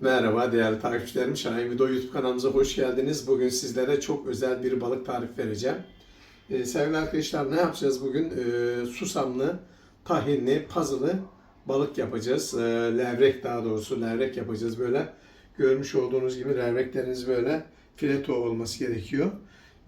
Merhaba değerli takipçilerim. Şahin Video YouTube kanalımıza hoş geldiniz. Bugün sizlere çok özel bir balık tarifi vereceğim. Ee, sevgili arkadaşlar ne yapacağız bugün? Ee, susamlı, tahinli, pazılı balık yapacağız. Ee, levrek daha doğrusu levrek yapacağız böyle. Görmüş olduğunuz gibi levrekleriniz böyle fileto olması gerekiyor.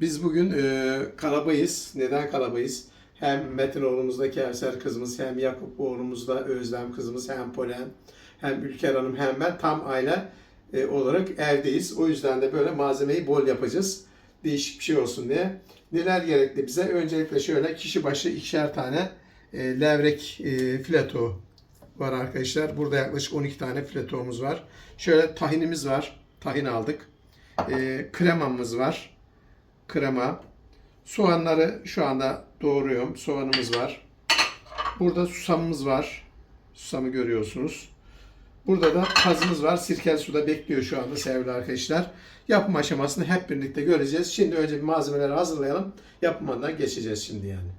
Biz bugün e, kalabayız. Neden kalabayız? Hem Metin oğlumuzda Kevser kızımız, hem Yakup oğlumuzda Özlem kızımız, hem Polen, hem Ülker Hanım hem ben tam aile e, olarak evdeyiz. O yüzden de böyle malzemeyi bol yapacağız. Değişik bir şey olsun diye. Neler gerekli bize? Öncelikle şöyle kişi başı ikişer tane e, levrek e, fileto var arkadaşlar. Burada yaklaşık 12 tane filetomuz var. Şöyle tahinimiz var. Tahin aldık. E, kremamız var. Krema. Soğanları şu anda doğruyorum. Soğanımız var. Burada susamımız var. Susamı görüyorsunuz. Burada da pazımız var. Sirkel suda bekliyor şu anda sevgili arkadaşlar. Yapım aşamasını hep birlikte göreceğiz. Şimdi önce bir malzemeleri hazırlayalım. Yapımından geçeceğiz şimdi yani.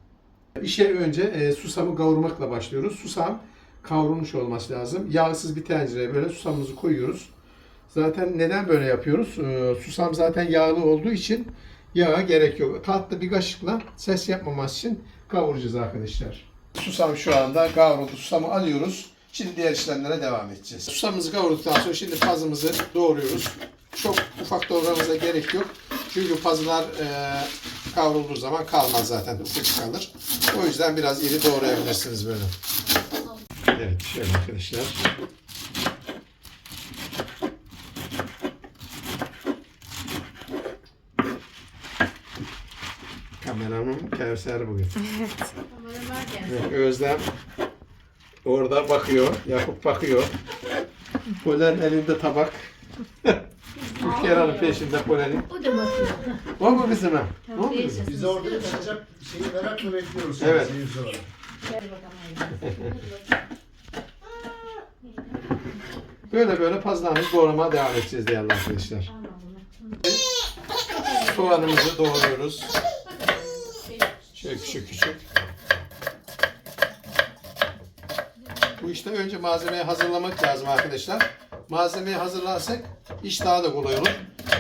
İşe önce e, susamı kavurmakla başlıyoruz. Susam kavrulmuş olması lazım. Yağsız bir tencereye böyle susamımızı koyuyoruz. Zaten neden böyle yapıyoruz? E, susam zaten yağlı olduğu için yağa gerek yok. Tatlı bir kaşıkla ses yapmaması için kavuracağız arkadaşlar. Susam şu anda kavruldu. Susamı alıyoruz. Şimdi diğer işlemlere devam edeceğiz. Susamımızı kavurduktan sonra şimdi pazımızı doğruyoruz. Çok ufak doğramamıza gerek yok. Çünkü pazılar e, kavrulduğu zaman kalmaz zaten. Ufak kalır. O yüzden biraz iri doğrayabilirsiniz böyle. Evet şöyle arkadaşlar. Kameramın Kevser bugün. Evet, Özlem orada bakıyor. Yakup bakıyor. Polen elinde tabak. Ülker Hanım peşinde Polen'in. O da bakıyor. O mu kızım ha? O mu Neyse. kızım? Biz orada çıkacak şeyi merakla bekliyoruz. Evet. Böyle böyle pazlarımızı doğramaya devam edeceğiz değerli arkadaşlar. Soğanımızı doğruyoruz. Şöyle küçük küçük. İşte önce malzemeyi hazırlamak lazım arkadaşlar. Malzemeyi hazırlarsak iş daha da kolay olur.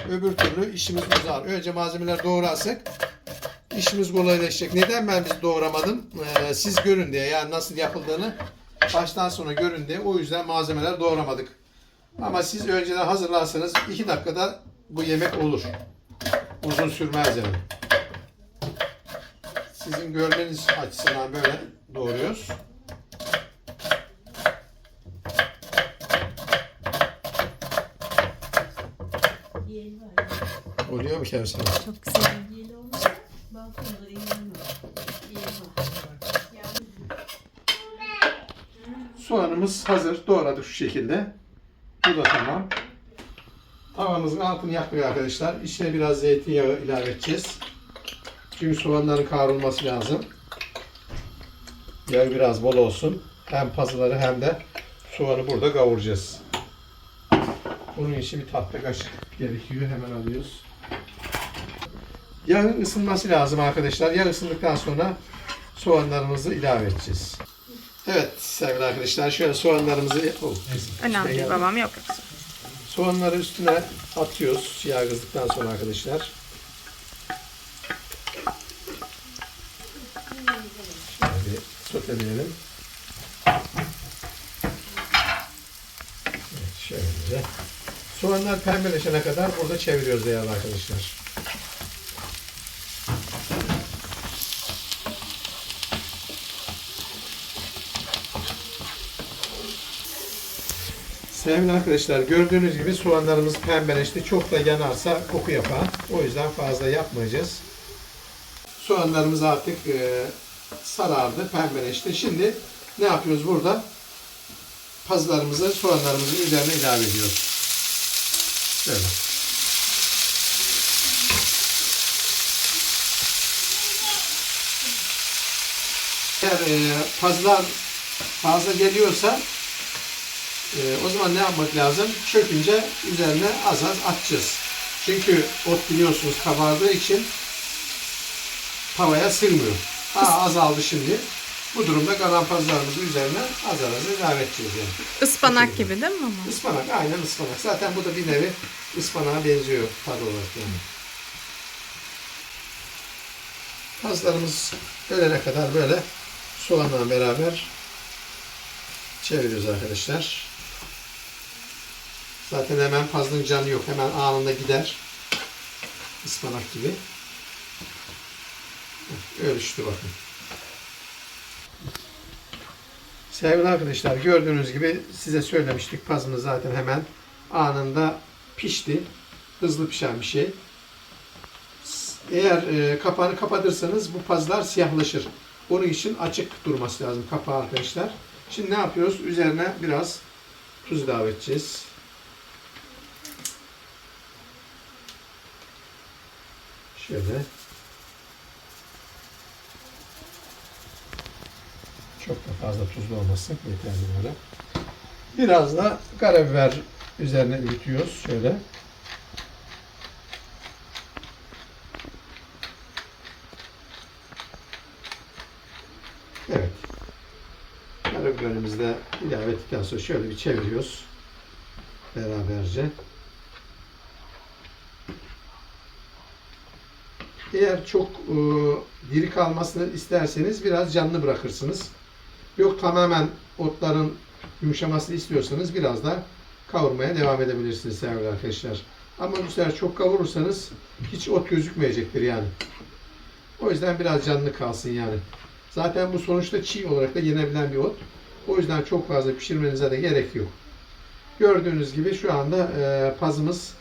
Öbür türlü işimiz uzar. Önce malzemeleri doğrarsak işimiz kolaylaşacak. Neden ben biz doğramadım? Ee, siz görün diye yani nasıl yapıldığını baştan sona görün diye. O yüzden malzemeleri doğramadık. Ama siz önceden hazırlarsanız 2 dakikada bu yemek olur. Uzun sürmez yani. Sizin görmeniz açısından böyle doğruyoruz. Yeni var. Oluyor mu Kevser? Çok güzel. Yeni olmasa balkonda var. Soğanımız hazır. Doğradık şu şekilde. Bu da tamam. Tavamızın altını yaktık arkadaşlar. İçine biraz zeytinyağı ilave edeceğiz. Çünkü soğanların kavrulması lazım. Yağı biraz bol olsun. Hem pazıları hem de soğanı burada kavuracağız. Bunun için bir tahta kaşık gerekiyor. Hemen alıyoruz. Yağın ısınması lazım arkadaşlar. Yağ ısındıktan sonra soğanlarımızı ilave edeceğiz. Evet sevgili arkadaşlar şöyle soğanlarımızı oh, Önemli değil babam yok soğanları üstüne atıyoruz yağ kızdıktan sonra arkadaşlar. Şöyle soteleyelim. Evet, şöyle. Soğanlar pembeleşene kadar burada çeviriyoruz değerli arkadaşlar. Sevgili arkadaşlar gördüğünüz gibi soğanlarımız pembeleşti. Çok da yanarsa koku yapar. O yüzden fazla yapmayacağız. Soğanlarımız artık e, sarardı, pembeleşti. Şimdi ne yapıyoruz burada? Pazılarımızı, soğanlarımızın üzerine ilave ediyoruz. Şöyle. Eğer e, pazılar fazla geliyorsa ee, o zaman ne yapmak lazım? Çökünce üzerine az az atacağız. Çünkü ot biliyorsunuz kabardığı için tavaya sığmıyor. Ha azaldı şimdi. Bu durumda kalan pazlarımızı üzerine azar azar ilave edeceğiz yani. Ispanak gibi değil mi ama? Ispanak, aynen ıspanak. Zaten bu da bir nevi ıspanağa benziyor tadı olarak yani. Pazlarımız ölene kadar böyle soğanla beraber çeviriyoruz arkadaşlar. Zaten hemen pazının canı yok. Hemen anında gider. Ispanak gibi. Ölüştü bakın. Sevgili arkadaşlar gördüğünüz gibi size söylemiştik pazımız zaten hemen anında pişti. Hızlı pişen bir şey. Eğer e, kapağını kapatırsanız bu pazlar siyahlaşır. Onun için açık durması lazım kapağı arkadaşlar. Şimdi ne yapıyoruz? Üzerine biraz tuz ilave edeceğiz. Şöyle. Çok da fazla tuzlu olmasın. Yeterli böyle. Biraz da karabiber üzerine ürütüyoruz. Şöyle. Evet. Karabiberimizi de ilave ettikten sonra şöyle bir çeviriyoruz. Beraberce. Eğer çok e, diri kalmasını isterseniz biraz canlı bırakırsınız. Yok tamamen otların yumuşamasını istiyorsanız biraz da kavurmaya devam edebilirsiniz sevgili arkadaşlar. Ama bu sefer çok kavurursanız hiç ot gözükmeyecektir yani. O yüzden biraz canlı kalsın yani. Zaten bu sonuçta çiğ olarak da yenebilen bir ot. O yüzden çok fazla pişirmenize de gerek yok. Gördüğünüz gibi şu anda e, pazımız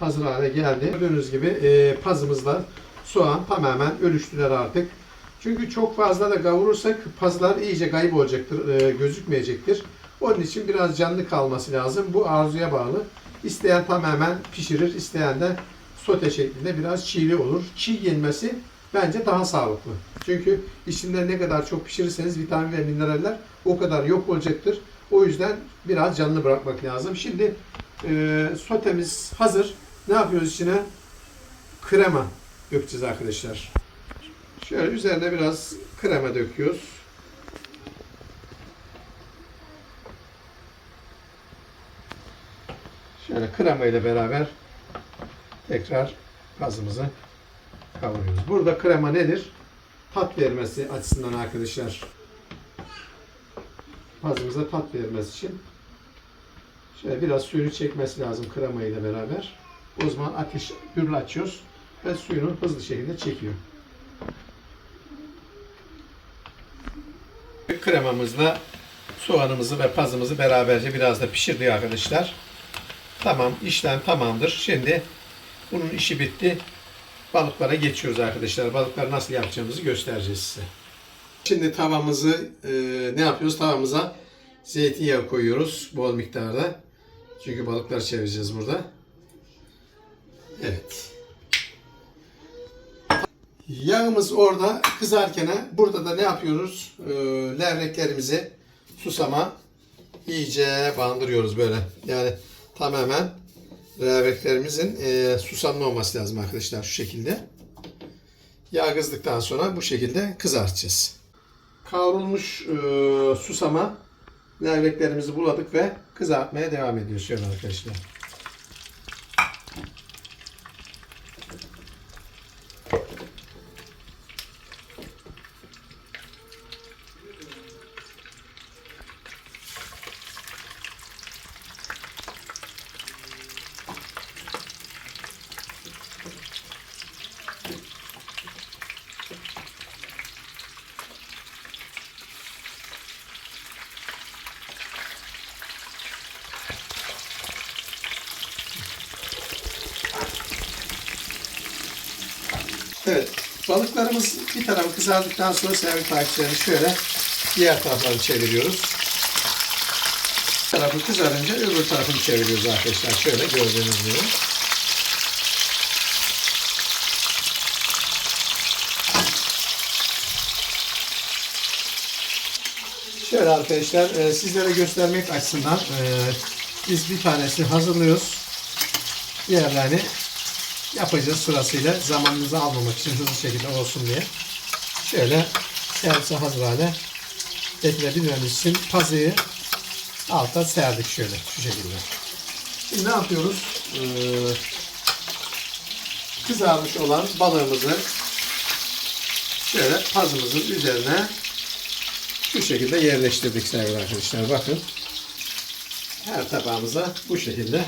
hazır hale geldi. Gördüğünüz gibi e, pazımızla soğan tamamen ölüştüler artık. Çünkü çok fazla da kavurursak pazlar iyice kayıp olacaktır, e, gözükmeyecektir. Onun için biraz canlı kalması lazım. Bu arzuya bağlı. İsteyen tamamen pişirir, isteyen de sote şeklinde biraz çiğli olur. Çiğ yenmesi bence daha sağlıklı. Çünkü içinde ne kadar çok pişirirseniz vitamin ve mineraller o kadar yok olacaktır. O yüzden biraz canlı bırakmak lazım. Şimdi e, sotemiz hazır. Ne yapıyoruz içine? Krema dökeceğiz arkadaşlar. Şöyle üzerine biraz krema döküyoruz. Şöyle krema ile beraber tekrar gazımızı kavuruyoruz. Burada krema nedir? Tat vermesi açısından arkadaşlar. Pazımıza tat vermesi için şöyle biraz suyunu çekmesi lazım krema ile beraber. O zaman ateş gürül açıyoruz ve suyunu hızlı şekilde çekiyor. Kremamızla soğanımızı ve pazımızı beraberce biraz da pişirdik arkadaşlar. Tamam, işlem tamamdır. Şimdi bunun işi bitti. Balıklara geçiyoruz arkadaşlar. Balıkları nasıl yapacağımızı göstereceğiz size. Şimdi tavamızı e, ne yapıyoruz? Tavamıza zeytinyağı koyuyoruz bol miktarda. Çünkü balıkları çevireceğiz burada. Evet. Yağımız orada kızarken burada da ne yapıyoruz? Ee, levreklerimizi susama iyice bandırıyoruz böyle. Yani tamamen levreklerimizin e, susamlı olması lazım arkadaşlar şu şekilde. Yağ kızdıktan sonra bu şekilde kızartacağız. Kavrulmuş e, susama levreklerimizi buladık ve kızartmaya devam ediyoruz şöyle arkadaşlar. Evet. Balıklarımız bir tarafı kızardıktan sonra sevgili takipçilerim şöyle diğer taraflarını çeviriyoruz. Bir tarafı kızarınca öbür tarafını çeviriyoruz arkadaşlar. Şöyle gördüğünüz gibi. Şöyle arkadaşlar e, sizlere göstermek açısından e, biz bir tanesi hazırlıyoruz. Diğerlerini yapacağız sırasıyla zamanınızı almamak için hızlı şekilde olsun diye. Şöyle servise hazır hale ekleyebilmemiz için pazıyı alta serdik şöyle şu şekilde. Şimdi ne yapıyoruz? Ee, kızarmış olan balığımızı şöyle pazımızın üzerine şu şekilde yerleştirdik sevgili arkadaşlar. Bakın. Her tabağımıza bu şekilde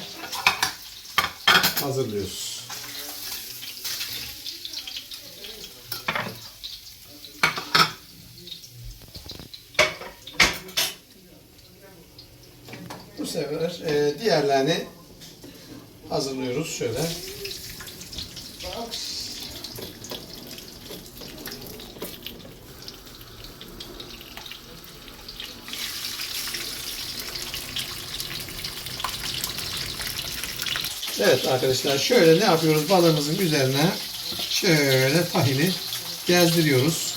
hazırlıyoruz. Bu sefer e, diğerlerini hazırlıyoruz şöyle. Evet arkadaşlar şöyle ne yapıyoruz balığımızın üzerine şöyle tahini gezdiriyoruz.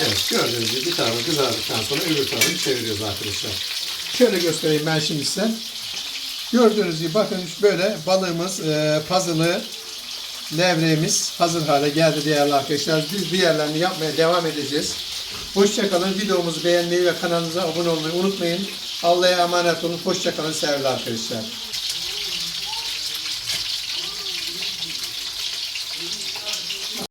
Evet gördüğünüz gibi bir tarafı kızardıktan sonra öbür tarafını çeviriyoruz arkadaşlar. Şöyle göstereyim ben şimdi size. Gördüğünüz gibi bakın böyle balığımız e, puzzle'ı levreğimiz hazır hale geldi değerli arkadaşlar. Biz diğerlerini yapmaya devam edeceğiz. Hoşçakalın. Videomuzu beğenmeyi ve kanalımıza abone olmayı unutmayın. Allah'a emanet olun. Hoşçakalın sevgili arkadaşlar.